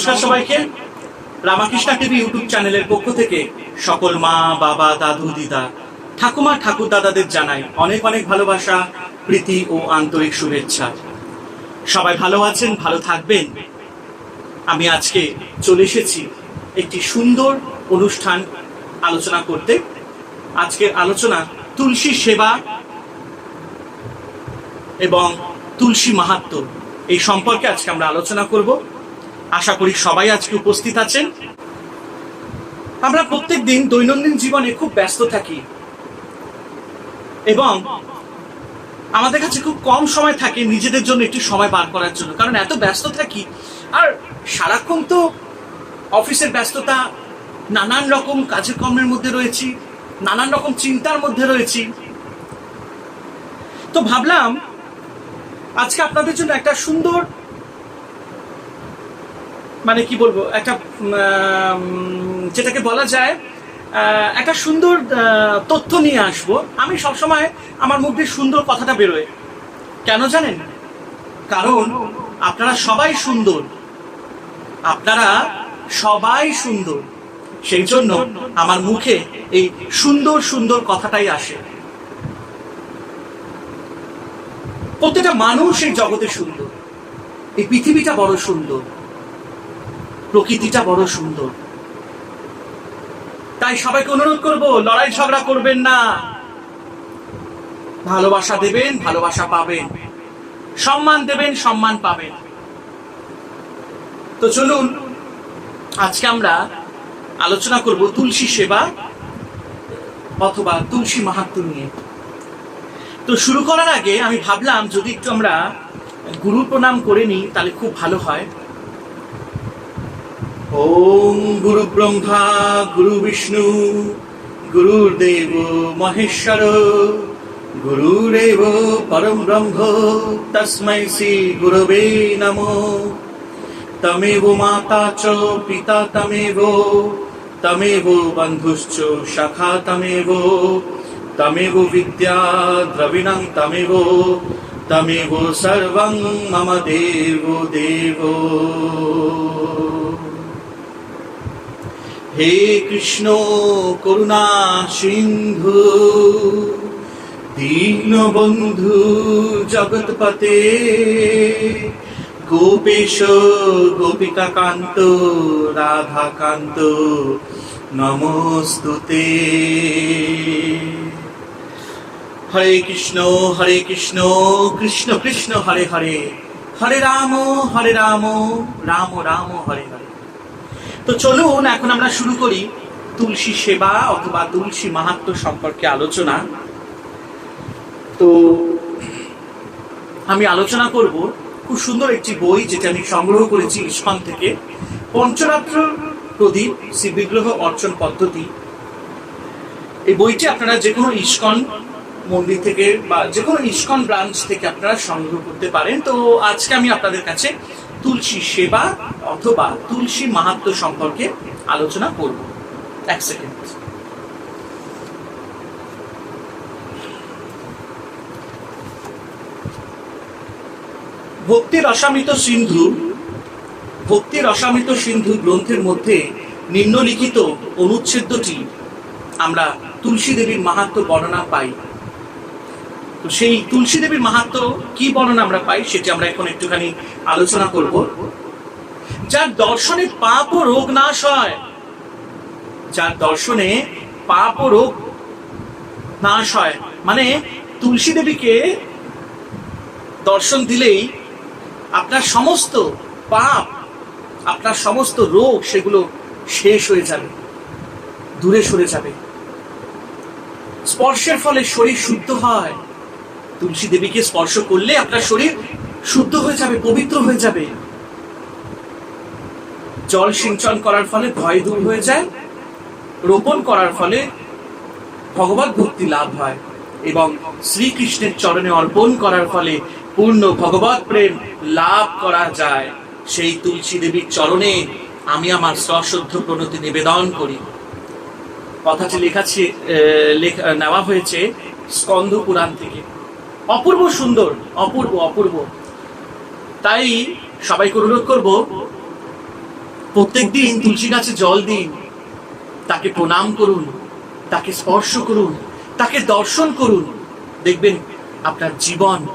নমস্কার সবাইকে। Ramakrishna TV YouTube চ্যানেলের পক্ষ থেকে সকল মা, বাবা, দাদু, দিদা, ঠাকুমা, ঠাকুর দাদাদের জানাই অনেক অনেক ভালোবাসা, প্রীতি ও আন্তরিক শুভেচ্ছা। সবাই ভালো আছেন, ভালো থাকবেন? আমি আজকে চলে এসেছি একটি সুন্দর অনুষ্ঠান আলোচনা করতে। আজকের আলোচনা তুলসী সেবা এবং তুলসী মাহাত্ম। এই সম্পর্কে আজকে আমরা আলোচনা করব। আশা করি সবাই আজকে উপস্থিত আছেন। আমরা প্রত্যেক দিন দৈনন্দিন জীবনে খুব ব্যস্ত থাকি। এবং আমাদের কাছে খুব কম সময় থাকে নিজেদের জন্য একটু সময় বার করার জন্য। কারণ এত ব্যস্ত থাকি, আর সারাক্ষণ তো অফিসের ব্যস্ততা, নানান রকম কাজকর্মের মধ্যে রয়েছি, নানান রকম চিন্তার মধ্যে রয়েছি। তো ভাবলাম, আজকে আপনাদের জন্য একটা সুন্দর মানে কি বলব, একটা যেটাকে বলা যায় একটা সুন্দর তথ্য নিয়ে আসব। আমি সবসময় আমার মুখ দিয়ে সুন্দর কথাটা বেরোয়। কেন জানেন? কারণ আপনারা সবাই সুন্দর। আপনারা সবাই সুন্দর। সেই জন্য আমার মুখে এই সুন্দর সুন্দর কথাটাই আসে। প্রত্যেকটা মানুষ এই জগতে সুন্দর। এই পৃথিবীটা বড় সুন্দর। প্রকৃতিটা বড় সুন্দর। তাই সবাইকে অনুরোধ করব, লড়াই ঝগড়া করবেন না। ভালোবাসা দেবেন, ভালোবাসা পাবেন। সম্মান দেবেন, সম্মান পাবেন। তো চলুন, আজকে আমরা আলোচনা করব তুলসী সেবা অথবা তুলসী মাহাত্ম নিয়ে। তো শুরু করার আগে আমি ভাবলাম যদি একটু আমরা গুরু প্রণাম করে নিই, তাহলে খুব ভালো হয়। ওম গুরু ব্রহ্মা, গুরু বিষ্ণু গুরুর্দেব মহেশ্বর, গুরুরেব পরম ব্রহ্ম তস্मै শ্রী গুরবে নমো। তমেব মাতা চ, পিতা তমেব তমেব বন্ধুশ্চ সখা তমেব তমেব বিদ্যা দ্রবিণং তমেব তমেব সর্বং মম দেব দেব। হে কৃষ্ণ করুণা সিন্ধু দীনবন্ধু জগৎপতে গোপেশ গোপিকা কান্ত রাধা কান্ত নমস্তুতে। হরে কৃষ্ণ হরে কৃষ্ণ কৃষ্ণ কৃষ্ণ, হরে হরে হরে রাম হরে রাম রাম রাম, হরে হরে। তো চলুন, এখন আমরা শুরু করি তুলসী সেবা অথবা তুলসী মাহাত্ম সম্পর্কে আলোচনা। তো আমি আলোচনা করব খুব সুন্দর একটি বই যেটা আমি সংগ্রহ করেছি ইস্কন থেকে। পঞ্চরাত্র প্রদীপ, শ্রী বিগ্রহ অর্চন পদ্ধতি। এই বইটি আপনারা যে কোনো ইস্কন মন্দির থেকে বা যে কোনো ইস্কন ব্রাঞ্চ থেকে আপনারা সংগ্রহ করতে পারেন। তো আজকে আমি আপনাদের কাছে তুলসী সেবা অথবা তুলসী মাহাত্ম সম্পর্কে আলোচনা করব। এক সেকেন্ড। ভক্তির অসামিত সিন্ধু, ভক্তির অসামিত সিন্ধু গ্রন্থের মধ্যে নিম্নলিখিত অনুচ্ছেদটি আমরা তুলসী দেবীর মাহাত্ম বর্ণনা পাই। তো সেই তুলসী দেবীর মাহাত্ম কি বর্ণনা আমরা পাই সেটি আমরা এখন একটুখানি আলোচনা করব। যার দর্শনে পাপ ও রোগ নাশ হয়, যার দর্শনে পাপ ও রোগ নাশ হয় মানে তুলসী দেবীকে দর্শন দিলেই আপনার সমস্ত পাপ, আপনার সমস্ত রোগ সেগুলো শেষ হয়ে যাবে, দূরে সরে যাবে। স্পর্শের ফলে শরীর শুদ্ধ হয় তুলসী দেবীকে স্পর্শ করলে আপনার শরীর শুদ্ধ হয়ে যাবে, পবিত্র হয়ে যাবে। জল সিঞ্চন করার ফলে ভয় দূর হয়ে যায়, রোপণ করার ফলে ভগবত ভক্তি লাভ হয় এবং শ্রীকৃষ্ণের চরণে অর্পণ করার ফলে পূর্ণ ভগবত প্রেম লাভ করা যায়। সেই তুলসী দেবীর চরণে আমি আমার সশ্রদ্ধ প্রণতি নিবেদন করি। কথাটি লেখা, নেওয়া হয়েছে স্কন্ধ পুরাণ থেকে। অপূর্ব সুন্দর, অপূর্ব অপূর্ব। তাই সবাইকে অনুরোধ করব, প্রত্যেকদিন তুলসী গাছে জল দিন, তাকে প্রণাম করুন, তাকে স্পর্শ করুন, তাকে দর্শন করুন। দেখবেন আপনার জীবন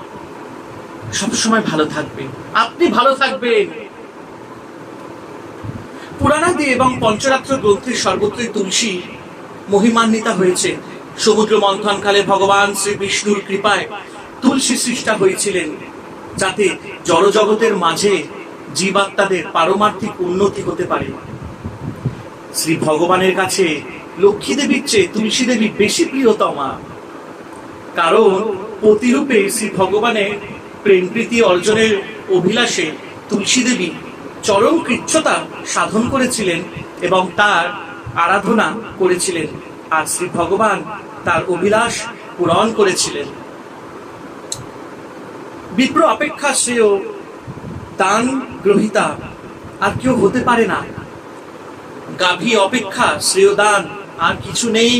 সবসময় ভালো থাকবে। আপনি ভালো থাকবেন। পুরাণাদি এবং পঞ্চরাত্র গ্রন্থের সর্বত্রই তুলসী মহিমান্বিতা হয়েছে। সমুদ্র মন্থনকালে ভগবান শ্রী বিষ্ণুর কৃপায় তুলসী সৃষ্টা হয়েছিলেন, যাতে জড়জগতের মাঝে জীবাত্মাদের পারমার্থিক উন্নতি হতে পারে। শ্রী ভগবানের কাছে লক্ষ্মী দেবীর চেয়ে তুলসী দেবী বেশি প্রিয়তমা। কারণ প্রতিরূপে শ্রী ভগবানের প্রেম প্রীতি অর্জনের অভিলাষে তুলসী দেবী চরম কৃচ্ছতা সাধন করেছিলেন এবং তার আরাধনা করেছিলেন। আর শ্রী ভগবান তার অভিলাষ পূরণ করেছিলেন। বিপ্র অপেক্ষা শ্রেয় দান গ্রহিতা, আর কেউ হতে পারে না। গাভী অপেক্ষা শ্রেয় দান, আর কিছু নেই।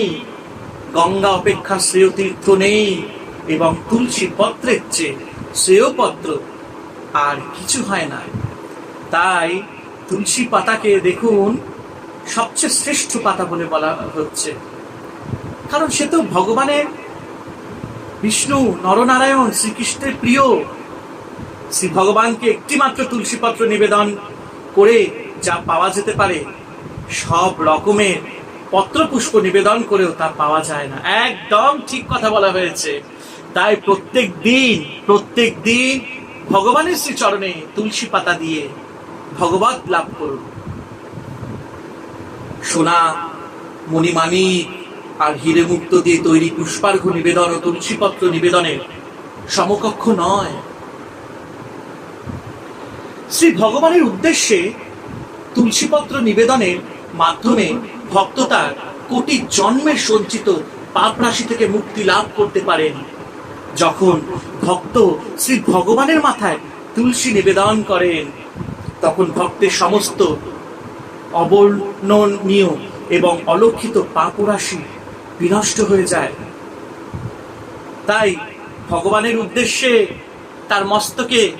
গঙ্গা অপেক্ষা শ্রেয় তীর্থ নেই, এবং তুলসী পত্রের চেয়ে শ্রেয় পত্র আর কিছু হয় না। তাই তুলসী পাতাকে দেখুন, সবচেয়ে শ্রেষ্ঠ পাতা বলে বলা হচ্ছে। কারণ সে তো ভগবানের বিষ্ণু নরনারায়ণ শ্রীকৃষ্ণের প্রিয়। শ্রী ভগবানকে একটি মাত্র তুলসী পত্র নিবেদন করে যা পাওয়া যেতে পারে, সব রকমের পত্রপুষ্প নিবেদন করেও তা পাওয়া যায় না। একদম ঠিক কথা বলা হয়েছে। তাই প্রত্যেক দিন প্রত্যেক দিন ভগবানের শ্রী চরণে তুলসী পাতা দিয়ে ভগবত লাভ করুন। সোনা, মণিমাণিক আর হিরে মুক্ত দিয়ে তৈরি পুষ্পার্ঘ নিবেদন ও তুলসীপত্র নিবেদনের সমকক্ষ নয়। শ্রী ভগবানের উদ্দেশ্যে তুলসীপত্র নিবেদনের মাধ্যমে ভক্ত তার কোটি জন্মের সঞ্চিত পাপ রাশি থেকে মুক্তি লাভ করতে পারেন। যখন ভক্ত শ্রী ভগবানের মাথায় তুলসী নিবেদন করেন, তখন ভক্তের সমস্ত অবর্ণনীয় এবং অলক্ষিত পাপ রাশি বিনষ্ট হয়ে যায়। তাই ভগবানের উদ্দেশ্যে তার মস্তকে,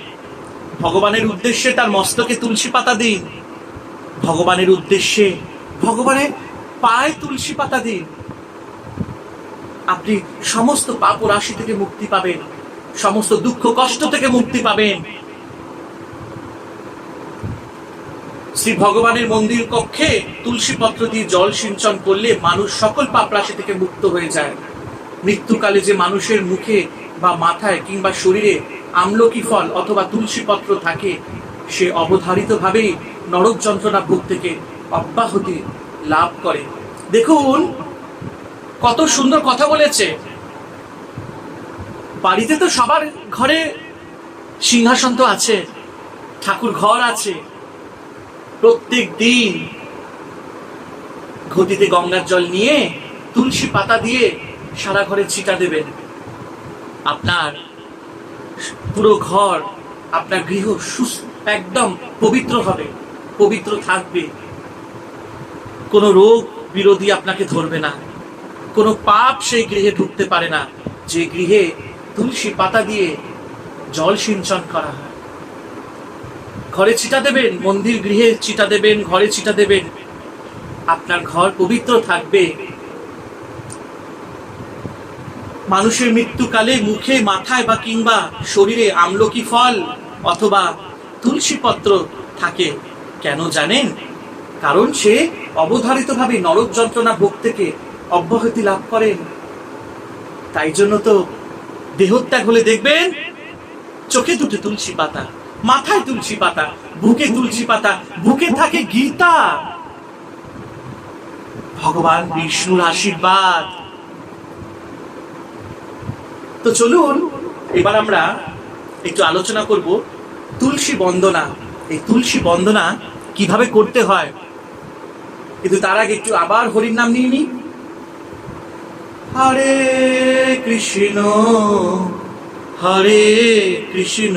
ভগবানের উদ্দেশ্যে তার মস্তকে তুলসী পাতা দিন। ভগবানের উদ্দেশ্যে, ভগবানের পায়ে তুলসী পাতা দিন। আপনি সমস্ত পাপ রাশি থেকে মুক্তি পাবেন, সমস্ত দুঃখ কষ্ট থেকে মুক্তি পাবেন। শ্রী ভগবানের মন্দির কক্ষে তুলসী পত্র দিয়ে জল সিঞ্চন করলে মানুষ সকল পাপ রাশি থেকে মুক্ত হয়ে যায়। মৃত্যুকালে যে মানুষের মুখে বা মাথায় কিংবা শরীরে আমলকি ফল অথবা তুলসী পত্র থাকে, সে অবধারিতভাবেই নরক যন্ত্রণা ভোগ থেকে অব্যাহতি লাভ করে। দেখুন, কত সুন্দর কথা বলেছে। বাড়িতে তো সবার ঘরে সিংহাসন তো আছে, ঠাকুর ঘর আছে প্রত্যেক দিন ঘটিতে গঙ্গার জল নিয়ে তুলসী পাতা দিয়ে সারা ঘরে ছিটা দেবেন। আপনার পুরো ঘর, আপনার গৃহ একদম পবিত্র হবে, পবিত্র থাকবে। কোনো রোগ বিরোধী আপনাকে ধরবে না। কোনো পাপ সেই গৃহে ঢুকতে পারে না। যে গৃহে তুলসী পাতা দিয়ে জল সিঞ্চন করা হয়। ঘরে চিটা দেবেন, মন্দির গৃহে চিটা দেবেন, ঘরে চিটা দেবেন। আপনার ঘর পবিত্র থাকবে। মানুষের মৃত্যুকালে মুখে, মাথায় বা কিংবা শরীরে আমলকি ফল অথবা তুলসী পত্র থাকে। কেন জানেন? কারণ সে অবধারিতভাবে নরক যন্ত্রণা ভোগ থেকে অব্যাহতি লাভ করেন। তাই জন্য তো দেহত্যাগ হলে দেখবেন, চোখে দুটো তুলসী পাতা। মাথায় তুলসী পাতা, বুকে তুলসী পাতা, বুকে থাকে গীতা। ভগবান বিষ্ণুর আশীর্বাদ। তো চলুন, এবার আমরা একটু আলোচনা করব তুলসী বন্দনা। এই তুলসী বন্দনা কীভাবে করতে হয়? কিন্তু তার আগে একটু আবার হরির নাম নিয়ে নি হরে কৃষ্ণ হরে কৃষ্ণ।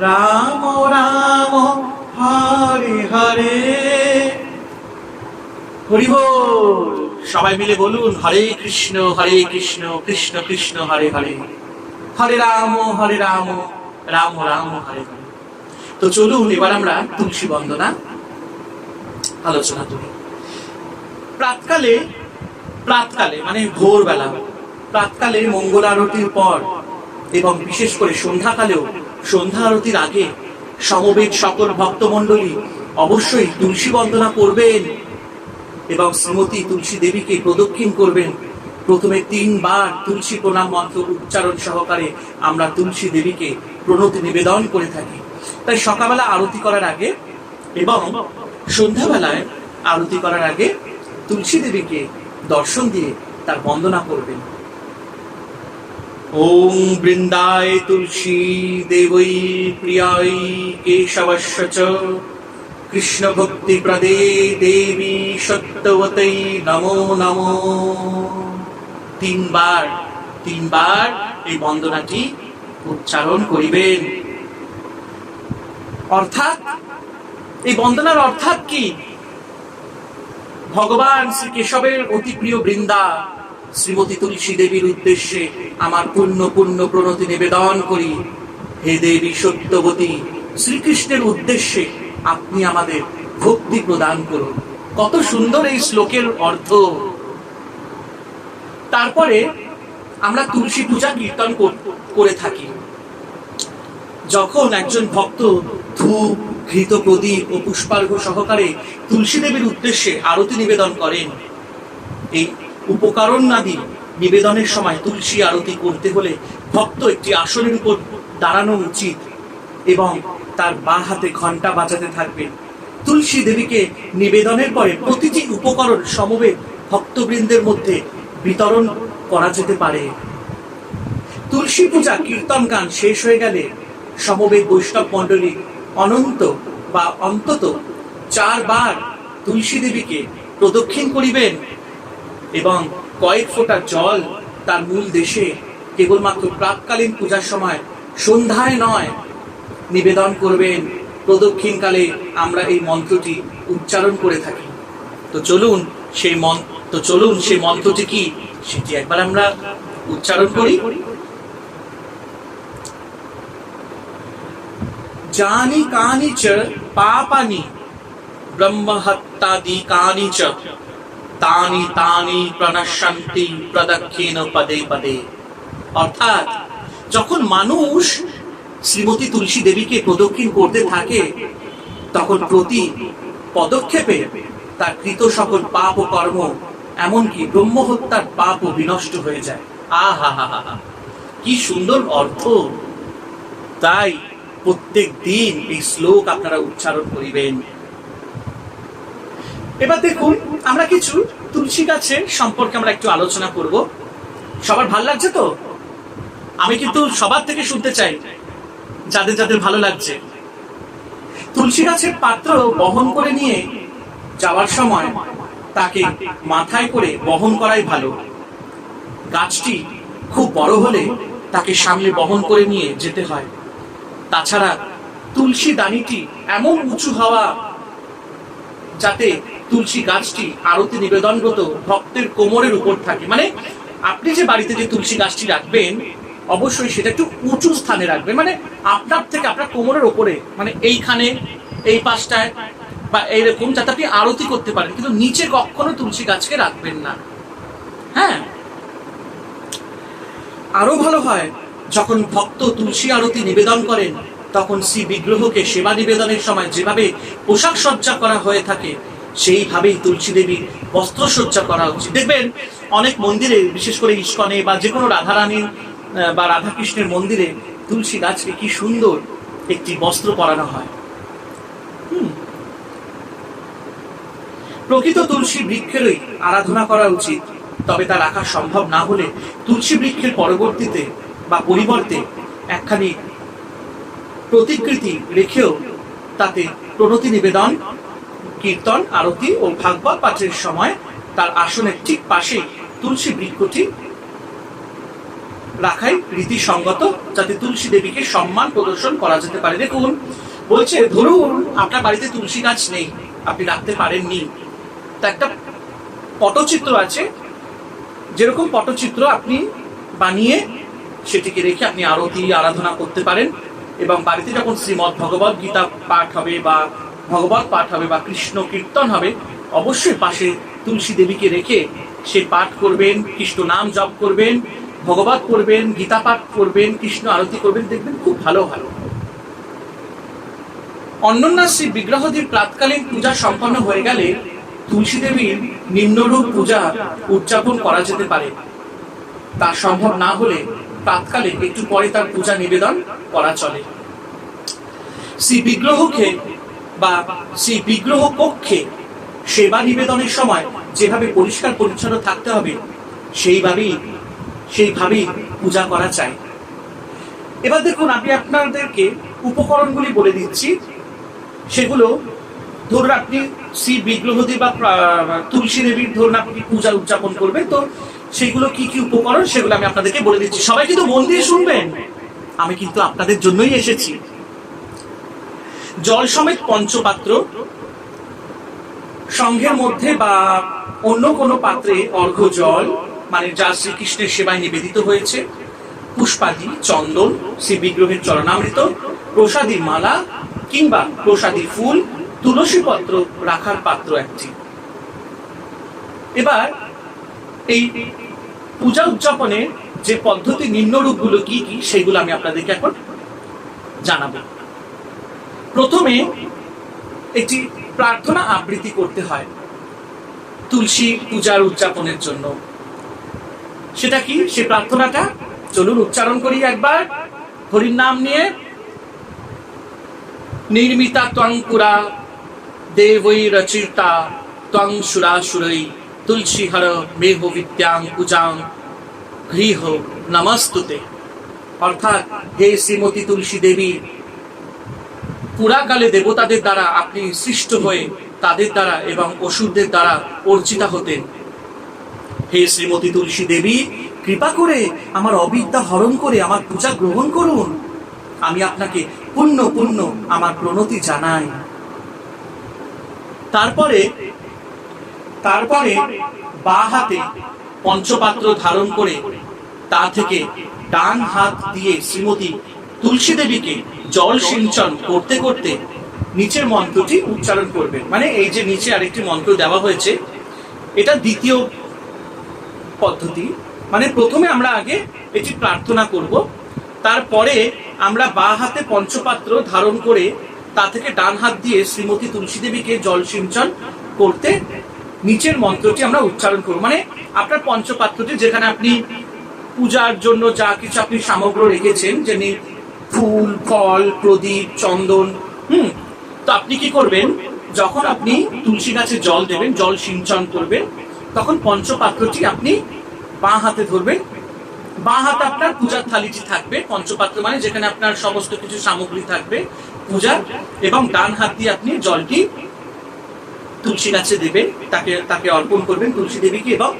রাম রাম, হরে হরে। হরি সবাই মিলে বলুন, হরে কৃষ্ণ হরে কৃষ্ণ কৃষ্ণ কৃষ্ণ, হরে হরে। হরে রাম হরে রাম রাম রাম, হরে হরে। তো চলুন, এবার আমরা তুলসী বন্দনা আলোচনা করি। প্রাতকালে প্রাতকালে মানে ভোরবেলা, প্রাতকালে মঙ্গল আরতির পর, এবং বিশেষ করে সন্ধ্যাকালেও সন্ধ্যা আরতির আগে সমবেত সকল ভক্তমণ্ডলী অবশ্যই তুলসী বন্দনা করবেন এবং শ্রীমতী তুলসী দেবীকে প্রদক্ষিণ করবেন। প্রথমে তিনবার তুলসী প্রণাম মন্ত্র উচ্চারণ সহকারে আমরা তুলসী দেবীকে প্রণতি নিবেদন করে থাকি। তাই সকালবেলা আরতি করার আগে এবং সন্ধ্যাবেলায় আরতি করার আগে তুলসী দেবীকে দর্শন দিয়ে তার বন্দনা করবেন। ওম বৃন্দায় তুলসী দেবৈ প্রিয়াই কেশবস্য চ। কৃষ্ণ ভক্তি প্রদে দেবী সত্যবতৈ নমো নমো। তিনবার তিনবার এই বন্দনাটি উচ্চারণ করিবেন। অর্থাৎ, এই বন্দনার অর্থাৎ কি? ভগবান শ্রী কেশবের অতি প্রিয় বৃন্দা শ্রীমতী তুলসী দেবীর উদ্দেশ্যে আমার পূর্ণ পূর্ণ প্রণতি নিবেদন করি। হে দেবী সত্যবতী, শ্রীকৃষ্ণের উদ্দেশ্যে আপনি আমাদের ভক্তি প্রদান করুন। কত সুন্দর এই শ্লোকের অর্থ। তারপরে আমরা তুলসী পূজা কীর্তন করে থাকি। যখন একজন ভক্ত ধূপ, ঘৃত প্রদীপ ও পুষ্পার্ঘ সহকারে তুলসী দেবীর উদ্দেশ্যে আরতি নিবেদন করেন, এই উপকরণ নাদি নিবেদনের সময় তুলসী আরতি করতে হলে ভক্ত একটি আসনের উপর দাঁড়ানো উচিত এবং তার বা হাতে ঘণ্টা বাজাতে থাকবেন তুলসী দেবীকে নিবেদনের পরে প্রতিটি উপকরণ সমবেত ভক্তবৃন্দের মধ্যে বিতরণ করা যেতে পারে। তুলসী পূজা, কীর্তন গান শেষ হয়ে গেলে সমবেত বৈষ্ণব মণ্ডলী অনন্ত বা অন্তত চারবার তুলসী দেবীকে প্রদক্ষিণ করিবেন। এবং কয়েক ফোঁটা জল তার মূল দেশে কেবলমাত্র প্রাককালীন পূজার সময় সন্ধ্যায় নয়, নিবেদন করবেন। প্রদক্ষিণকালে আমরা এই মন্ত্রটি উচ্চারণ করে থাকি। তো চলুন সেই মন তো চলুন সেই মন্ত্রটি কি? সেটি একবার আমরা উচ্চারণ করি। জানি কানি চ, পাপানি ব্রহ্মহত্যাদি কানি চ। তানি তানি প্রণশন্তি প্রদক্ষিণ পদে পদে। অর্থাৎ, যখন মানুষ শ্রীমতী তুলসী দেবীকে প্রদক্ষিণ করতে থাকে, তখন প্রতি পদক্ষেপে তার কৃত সকল পাপ ও কর্ম, এমনকি ব্রহ্মহত্যার ও বিনষ্ট হয়ে যায়। আহা হা হা কি সুন্দর অর্থ। তাই প্রত্যেক দিন এই শ্লোক আপনারা উচ্চারণ করিবেন। এবার দেখুন, আমরা কিছু তুলসী গাছের সম্পর্কে আমরা একটু আলোচনা করব। সবার ভালো লাগছে তো? আমি কিন্তু সবার থেকে শুনতে চাই, যাদের যাদের ভালো লাগছে। তুলসী গাছের পাত্র বহন করে নিয়ে যাওয়ার সময় তাকে মাথায় করে বহন করাই ভালো। গাছটি খুব বড় হলে তাকে সামনে বহন করে নিয়ে যেতে হয়। তাছাড়া তুলসী দানিটি এমন উঁচু হওয়া যাতে তুলসী গাছটি আরতি নিবেদনগত ভক্তের কোমরের উপর থাকে। মানে আপনি যে বাড়িতে যে তুলসী গাছটি রাখবেন, অবশ্যই সেটা একটু উঁচু স্থানে রাখবেন। মানে আপনার থেকে আপনার কোমরের ওপরে মানে এইখানে, এই পাশটায়, বা এইরকম, যাতে আপনি আরতি করতে পারেন। কিন্তু নিচে কখনো তুলসী গাছকে রাখবেন না। হ্যাঁ? আরও ভালো হয়, যখন ভক্ত তুলসী আরতি নিবেদন করেন, তখন শ্রী বিগ্রহকে সেবা নিবেদনের সময় যেভাবে পোশাক সজ্জা করা হয়ে থাকে সেইভাবেই তুলসী দেবীর বস্ত্র সজ্জা করা উচিত। দেখবেন, অনেক মন্দিরে, বিশেষ করে ইস্কনে বা যে কোনো রাধারানীর বা রাধাকৃষ্ণের মন্দিরে তুলসী গাছকে কি সুন্দর একটি বস্ত্র পরানো হয়। প্রকৃত তুলসী বৃক্ষেরই আরাধনা করা উচিত, তবে তা রাখা সম্ভব না হলে তুলসী বৃক্ষের পরবর্তীতে বা পরিবর্তে একখানি প্রতিকৃতি রেখেও তাতে প্রণতি নিবেদন কীর্তন, আরতি ও ভাগবত পাঠের সময় তার আসনের ঠিক পাশেই তুলসী বৃক্ষটি রাখাই রীতিসঙ্গত যাতে তুলসী দেবীকে সম্মান প্রদর্শন করা যেতে পারে। দেখুন, বলছে, ধরুন, আপনার বাড়িতে তুলসী গাছ নেই, আপনি রাখতে পারেননি। তা একটা পটচিত্র আছে। যেরকম পটচিত্র আপনি বানিয়ে সেটিকে রেখে আপনি আরতি, আরাধনা করতে পারেন এবং বাড়িতে যখন শ্রীমৎ ভগবত গীতা পাঠ হবে বা ভগবত পাঠ হবে বা কৃষ্ণ কীর্তন হবে, অবশ্যই পাশে তুলসী দেবীকে রেখে সে পাঠ করবেন, কৃষ্ণ নাম জপ করবেন, ভগবত করবেন গীতা পাঠ করবেন, কৃষ্ণ আরতি করবেন, দেখবেন খুব ভালো ভালো। অন্নন্যাশ্রী বিগ্রহদীর প্রাতকালীন পূজা সম্পন্ন হয়ে গেলে তুলসী দেবীর নিম্নরূপ পূজা উদযাপন করা যেতে পারে। তা সম্ভব না হলে প্রাতকালে একটু পরে তার পূজা নিবেদন করা চলে। শ্রী বিগ্রহকে বা শ্রী বিগ্রহ কক্ষে সেবা নিবেদনের সময় যেভাবে পরিষ্কার পরিচ্ছন্ন থাকতে হবে, সেইভাবেই সেইভাবেই পূজা করা চাই। এবার দেখুন, আমি আপনাদেরকে উপকরণগুলি বলে দিচ্ছি। সেগুলো ধরুন, আপনি শ্রী বিগ্রহদী বা তুলসী দেবীর ধরুন, আপনি পূজা উদযাপন করবেন, তো সেগুলো কি কি উপকরণ সেগুলো আমি আপনাদেরকে বলে দিচ্ছি। সবাই কিন্তু মন দিয়ে শুনবেন। আমি কিন্তু আপনাদের জন্যই এসেছি। জল সমেত পঞ্চপাত্র। সংঘের মধ্যে বা অন্য কোনো পাত্রে অর্ঘ্য জল মানে যা শ্রীকৃষ্ণের সেবায় নিবেদিত হয়েছে। পুষ্পাদি, চন্দন শ্রী বিগ্রহের চরণামৃত, প্রসাদী মালা কিংবা প্রসাদী ফুল তুলসী পত্র রাখার পাত্র একটি। এবার এই পূজা উদযাপনের যে পদ্ধতি, নিম্নরূপগুলো কি কি, সেগুলো আমি আপনাদেরকে এখন জানাব। প্রথমে একটি প্রার্থনা আবৃত্তি করতে হয় তুলসী পূজার উদযাপনের জন্য। সেটা কি? সে প্রার্থনাটা চলুন উচ্চারণ করি একবার। হরির নাম নিয়ে। নির্মিতা ত্বং পুরা, দেবৈ রচিতা ত্বং সুরাসুরৈ, তুলসী হর মেহ বিদ্যাং পূজাং গৃহ নমস্তুতে। অর্থাৎ হে শ্রীমতী তুলসী দেবী পুরাকালে দেবতাদের দ্বারা আপনি সৃষ্ট হয়ে তাদের দ্বারা এবং অসুরদের দ্বারা অর্চিতা হতেন। হে শ্রীমতী তুলসী দেবী, কৃপা করে আমার অবিদ্যা হরণ করে আমার পূজা গ্রহণ করুন। আমি আপনাকে পুণ্য পুণ্য আমার প্রণতি জানাই। তারপরে তারপরে বা হাতে পঞ্চপাত্র ধারণ করে তা থেকে ডান হাত দিয়ে শ্রীমতী তুলসী দেবীকে জল সিঞ্চন করতে করতে নিচের মন্ত্রটি উচ্চারণ করবেন মানে এই যে নিচে আরেকটি মন্ত্র দেওয়া হয়েছে, এটা দ্বিতীয় পদ্ধতি। মানে প্রথমে আমরা আগে এটি প্রার্থনা করব, তারপরে আমরা বা হাতে পঞ্চপাত্র ধারণ করে তা থেকে ডান হাত দিয়ে শ্রীমতী তুলসী দেবীকে জল সিঞ্চন করতে নিচের মন্ত্রটি আমরা উচ্চারণ করব। মানে আপনার পঞ্চপাত্রটি যেখানে আপনি পূজার জন্য যা কিছু আপনি সামগ্র রেখেছেন, যেমনি ফুল, ফল, প্রদীপ, চন্দন, হুম, তো আপনি কি করবেন? যখন আপনি তুলসী গাছে জল দেবেন, জল সিঞ্চন করবেন, তখন পঞ্চপাত্রটি আপনি বাঁ হাতে ধরবেন। বাঁ হাতে আপনার পূজার থালিটি থাকবে, পঞ্চপাত্র মানে যেখানে আপনার সমস্ত কিছু সামগ্রী থাকবে, পূজার, এবং ডান হাত দিয়ে আপনি জলটি তুলসী গাছে দেবেন, তাকে তাকে অর্পণ করবেন তুলসী দেবীকে, এবং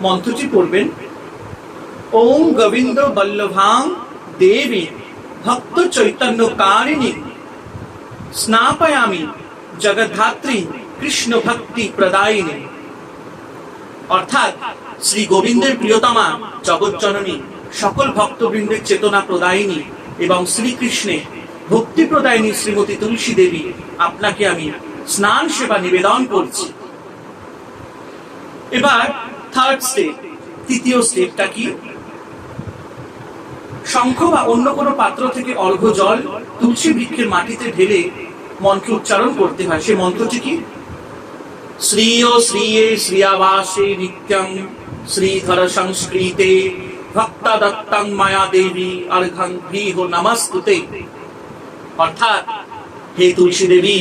মন্ত্রটি পড়বেন, ওম গোবিন্দ বল্লভাং দেবী ভক্ত চৈতন্য কারিণী স্নাপয়ামি জগদ্ধাত্রী কৃষ্ণ ভক্তি প্রদায়িনী অর্থাৎ শ্রী গোবিন্দের প্রিয়তমা জগজ্জননী সকল ভক্তবৃন্দের চেতনা প্রদায়িনী এবং শ্রীকৃষ্ণে ভক্তি প্রদায়িনী শ্রীমতী তুলসী দেবী, আপনাকে আমি স্নান সেবা নিবেদন করছি। এবার থার্ড স্টেপ তৃতীয় স্টেপটা কি? শঙ্খ বা অন্য কোনো পাত্র থেকে অর্ঘ্য জল তুলসী বৃক্ষের মাটিতে ঢেলে মন্ত্র উচ্চারণ করতে হয়। সেই মন্ত্রটি কি? শ্রী শ্রীয় শ্রীয়ে শ্রিয়াবাসে নিত্যং শ্রীধর সংস্কৃতে ভক্তা দত্তং মায়া দেবী অর্ঘং ভীহ নমস্তুতে। অর্থাৎ হে তুলসী দেবী,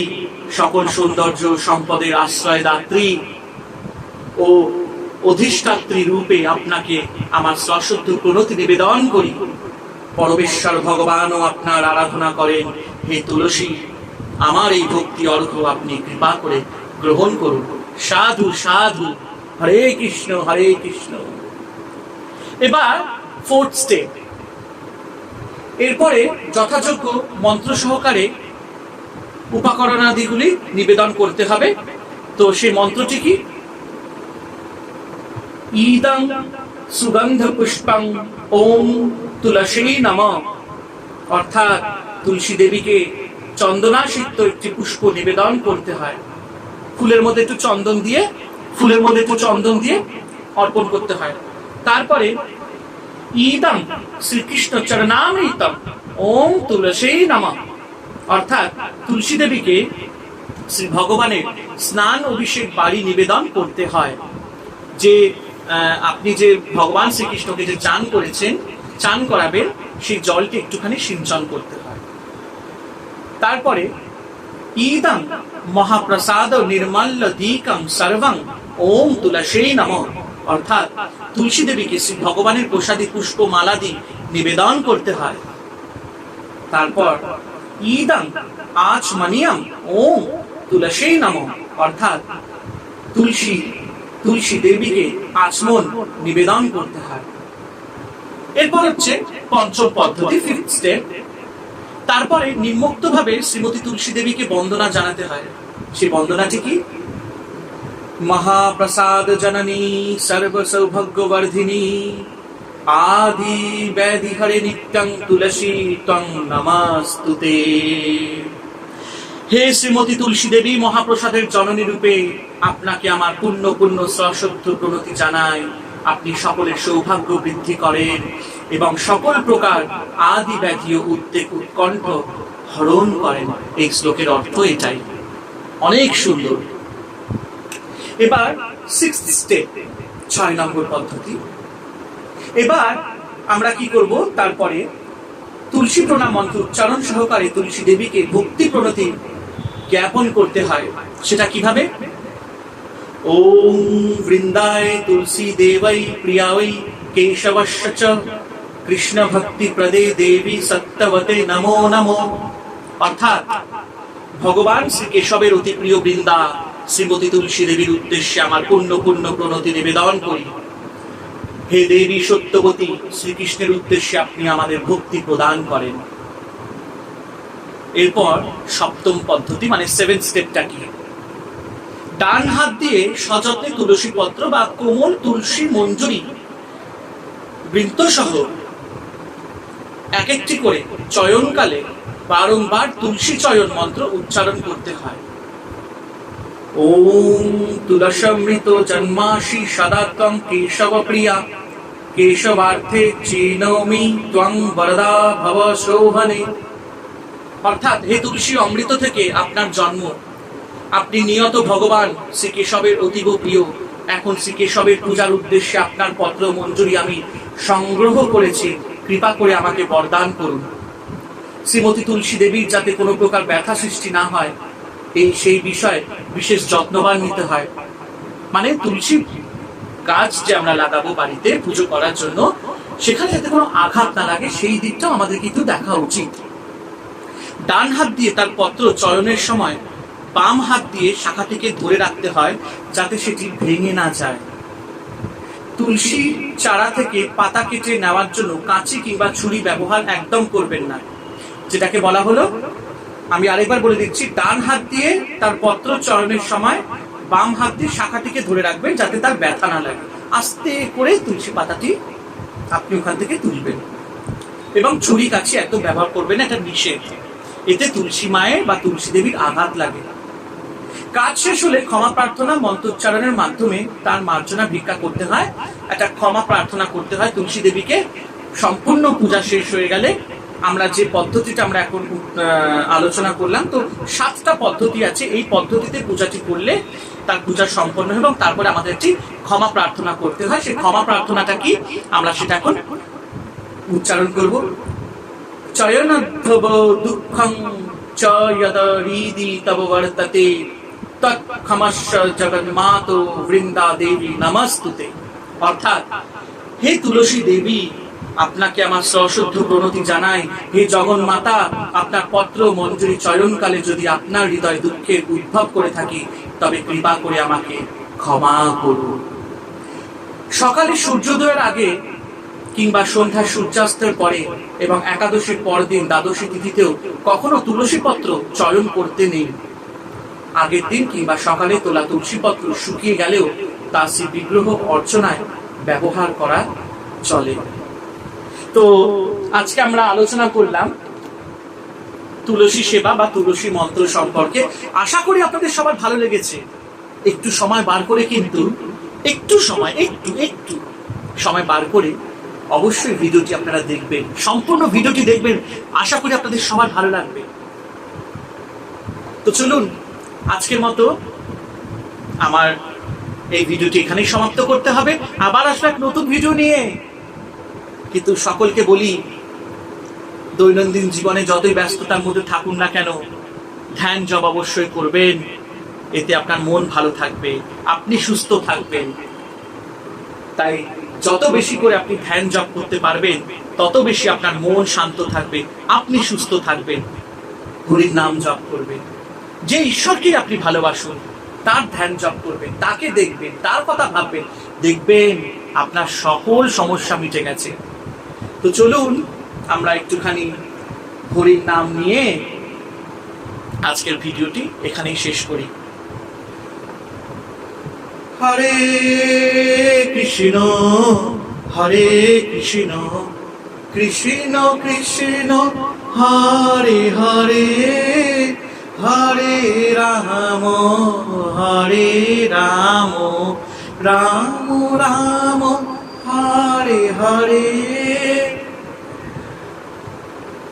সকল সৌন্দর্য সম্পদের আশ্রয়দাত্রী ও অধিষ্ঠাত্রী রূপে আপনাকে আমার সশ্রদ্ধ প্রণতি নিবেদন করি। পরমেশ্বর ভগবানও আপনার আরাধনা করেন। হে তুলসী, আমার এই ভক্তি অর্ঘ আপনি কৃপা করে গ্রহণ করুন। সাধু সাধু, হরে কৃষ্ণ হরে কৃষ্ণ। এবার ফোর্থ স্টেপ এরপরে যথাযোগ্য মন্ত্র সহকারে উপাকরণাদিগুলি নিবেদন করতে হবে। তো সেই মন্ত্রটি কি? ঈদং সুগন্ধ পুষ্পং ওম তুলসী নম। অর্থাৎ তুলসী দেবীকে চন্দনাসিক্ত একটি পুষ্প নিবেদন করতে হয়। ফুলের মধ্যে একটু চন্দন দিয়ে, ফুলের মধ্যে একটু চন্দন দিয়ে অর্পণ করতে হয়। তারপরে ঈদম, শ্রীকৃষ্ণ চরণামৃতম, ওম তুলসী নম। অর্থাৎ তুলসী দেবীকে শ্রী ভগবানের স্নান অভিষেক বাড়ি নিবেদন করতে হয়। যে আপনি যে ভগবান শ্রীকৃষ্ণকে যে চান করেছেন চান করাবেন সেই জলকে একটুখানি সিঞ্চন করতে হয়। তারপরে ঈদম মহাপ্রসাদ নির্মল্য দীকম সর্বং ওম তুলসী নম। অর্থাৎ তুলসী দেবীকে শ্রী ভগবানের প্রসাদী পুষ্প মালাদি নিবেদন করতে হয়। তারপর ঈদম আজ মনিয়ম ওম তুলসী নম। অর্থাৎ তুলসী তুলসী দেবীকে আচমন নিবেদন করতে হয়। এরপর হচ্ছে পঞ্চম পদ্ধতি ফিফথ স্টেপ তারপরে নিম্মুক্ত ভাবে শ্রীমতী তুলসী দেবীকে বন্দনা জানাতে হয়। সেই বন্দনাটি কি? মহাপ্রসাদ জননী সর্ব সৌভাগ্যবর্ধিনী আদি ব্যাধি হরে নিত্যং তুলসী তং নমস্তুতে। হে শ্রীমতী তুলসী দেবী, মহাপ্রসাদের জননী রূপে আপনাকে আমার পূর্ণ পূর্ণ সশ্রদ্ধ প্রণতি জানাই। আপনি সকলের সৌভাগ্য বৃদ্ধি করেন এবং সকল প্রকার আদি ব্যাধি ও উদ্বেগ উৎকণ্ঠ হরণ করেন। এই শ্লোকের অর্থ এটাই। অনেক সুন্দর। এবার সিক্স স্টেপ ছয় নম্বর পদ্ধতি। এবার আমরা কি করব? তারপরে তুলসী প্রণাম মন্ত্র উচ্চারণ সহকারে তুলসী দেবীকে ভক্তি প্রণতি জ্ঞাপন করতে হয়। সেটা কীভাবে? ওম বৃন্দায় তুলসী দেবৈ প্রিয়াওই কেশবশ্য চ কৃষ্ণ ভক্তি প্রদে দেবী সত্যবতে নমো নমো অর্থাৎ ভগবান শ্রী কেশবের অতি প্রিয় বৃন্দা, শ্রীমতী তুলসী দেবীর উদ্দেশ্যে আমার পূর্ণ পূর্ণ প্রণতি নিবেদন করি। হে দেবী সত্যবতী, শ্রীকৃষ্ণের উদ্দেশ্যে আপনি আমাদের ভক্তি প্রদান করেন। এরপর সপ্তম পদ্ধতি মানে সেভেন স্টেপটা কি? ডান হাত দিয়ে সযত্নে তুলসী পত্র বা কোমল তুলসী মঞ্জুরি বৃন্ত সহ এক একটি করে চয়নকালে বারংবার তুলসী চয়ন মন্ত্র উচ্চারণ করতে হয়। ওম তুলসমৃত জন্মাসি সদা ত্বং কেশব প্রিয়া কেশবার্থে চিনৌমি ত্বং বরদা ভব শোভনে। অর্থাৎ হে তুলসী অমৃত থেকে আপনার জন্ম। আপনি নিয়ত ভগবান শ্রীকেশবের অতীব প্রিয়। এখন শ্রীকেশবের পূজার উদ্দেশ্যে আপনার পত্র মঞ্জুরি আমি সংগ্রহ করেছি। কৃপা করে আমাকে বরদান করুন। শ্রীমতী তুলসী দেবীর যাতে কোনো প্রকার ব্যথা সৃষ্টি না হয়, এই সেই বিষয়ে বিশেষ যত্নবান নিতে হয়। মানে তুলসী গাছ যে আমরা লাগাবো বাড়িতে পুজো করার জন্য, সেখানে যাতে কোনো আঘাত না লাগে, সেই দিকটাও আমাদের কিন্তু দেখা উচিত। ডান হাত দিয়ে তার পত্র চয়নের সময় বাম হাত দিয়ে শাখাটিকে ধরে রাখতে হয় যাতে সেটি ভেঙে না যায়। তুলসী চারা থেকে পাতা কেটে নেওয়ার জন্য কাঁচি কিংবা ছুরি ব্যবহার একদম করবেন না, যেটাকে বলা হলো, আমি আরেকবার বলে দিচ্ছি, ডান হাত দিয়ে তার পত্র চরণের সময় বাম হাত দিয়ে শাখাটিকে ধরে রাখবেন যাতে তার ব্যথা না লাগে। আস্তে করে তুলসী পাতাটি আপনি ওখান থেকে তুলবেন। এবং ছুরি কাছি একদম ব্যবহার করবেন, এটা নিষেধ। এতে তুলসী মায়ের বা তুলসী দেবীর আঘাত লাগে। কাজ শেষ হলে ক্ষমা প্রার্থনা মন্ত্রোচ্চারণের মাধ্যমে তার মার্জনা ভিক্ষা করতে হয়। একটা ক্ষমা প্রার্থনা করতে হয় তুলসী দেবীকে। সম্পূর্ণ পূজা শেষ হয়ে গেলে আমরা যে পদ্ধতিটা আমরা এখন আলোচনা করলাম, তো সাতটা পদ্ধতি আছে। এই পদ্ধতিতে পূজাটি করলে তার পূজা সম্পন্ন এবং তারপরে আমাদের একটি ক্ষমা প্রার্থনা করতে হয়। সেই ক্ষমা প্রার্থনাটা কি? আমরা সেটা এখন উচ্চারণ করব। চয়নদ্ধব দুঃখং চ তব বর্ততে জগন্মাতো, আপনার পত্র মঞ্জুরি চয়নকালে যদি আপনার হৃদয় দুঃখের উদ্ভব করে থাকি, তবে কৃপা করে আমাকে ক্ষমা করুন। সকালে সূর্যোদয়ের আগে কিংবা সন্ধ্যা সূর্যাস্তের পরে এবং একাদশীর পরদিন দ্বাদশী তিথিতেও কখনো তুলসী পত্র চয়ন করতে নেই। আগের দিন কিংবা সকালে তোলা তুলসীপত্র শুকিয়ে গেলেও তা শ্রী বিগ্রহ অর্চনায় ব্যবহার করা চলে। তো আজকে আমরা আলোচনা করলাম তুলসী সেবা বা তুলসী মন্ত্র সম্পর্কে। আশা করি আপনাদের সবার ভালো লেগেছে। একটু সময় বার করে কিন্তু, একটু সময়, একটু একটু সময় বার করে অবশ্যই ভিডিওটি আপনারা দেখবেন, সম্পূর্ণ ভিডিওটি দেখবেন। আশা করি আপনাদের সবার ভালো লাগবে। তো চলুন আজকের মতো আমার এই ভিডিওটি এখানেই সমাপ্ত করতে হবে। আবার আসবে এক নতুন ভিডিও নিয়ে। কিন্তু সকলকে বলি, দৈনন্দিন জীবনে যতই ব্যস্ততার মধ্যে থাকুন না কেন, ধ্যান জব অবশ্যই করবেন। এতে আপনার মন ভালো থাকবে, আপনি সুস্থ থাকবেন। তাই যত বেশি করে আপনি ধ্যান জপ করতে পারবেন, তত বেশি আপনার মন শান্ত থাকবে, আপনি সুস্থ থাকবেন। হরির নাম জপ করবেন। যে ঈশ্বরকে আপনি ভালোবাসুন, তার ধ্যান জপ করবেন, তাকে দেখবেন, তার কথা ভাববেন, দেখবেন আপনার সকল সমস্যা মিটে গেছে। তো চলুন, আমরা একটুখানি হরির নাম নিয়ে আজকের ভিডিওটি এখানেই শেষ করি। হরে কৃষ্ণ হরে কৃষ্ণ কৃষ্ণ কৃষ্ণ, হরে হরে। হরে রাম হরে রাম রাম রাম হরে হরে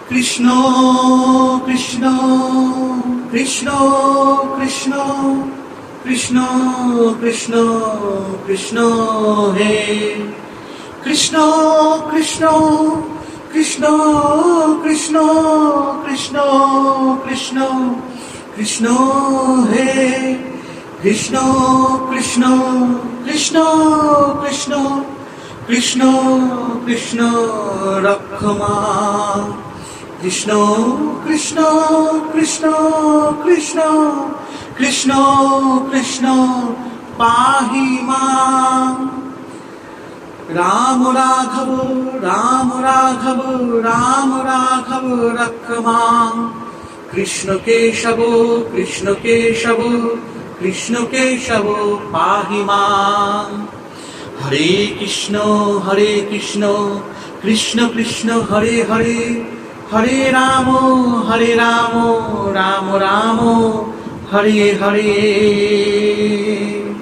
কৃষ্ণ কৃষ্ণ কৃষ্ণ কৃষ্ণ কৃষ্ণ কৃষ্ণ কৃষ্ণ হে কৃষ্ণ কৃষ্ণ কৃষ্ণ কৃষ্ণ কৃষ্ণ কৃষ্ণ কৃষ্ণ হে কৃষ্ণ কৃষ্ণ কৃষ্ণ কৃষ্ণ কৃষ্ণ কৃষ্ণ রক্ষমা কৃষ্ণ কৃষ্ণ কৃষ্ণ কৃষ্ণ কৃষ্ণ কৃষ্ণ পাহি মা রাম রাঘব রাম রাঘব রাম রাঘব রক্ষমা কৃষ্ণ কেশব কৃষ্ণ কেশব কৃষ্ণ কেশব পাহি হরে কৃষ্ণ হরে কৃষ্ণ কৃষ্ণ কৃষ্ণ, হরে হরে হরে রাম হরে রাম রাম রাম, হরে হরে।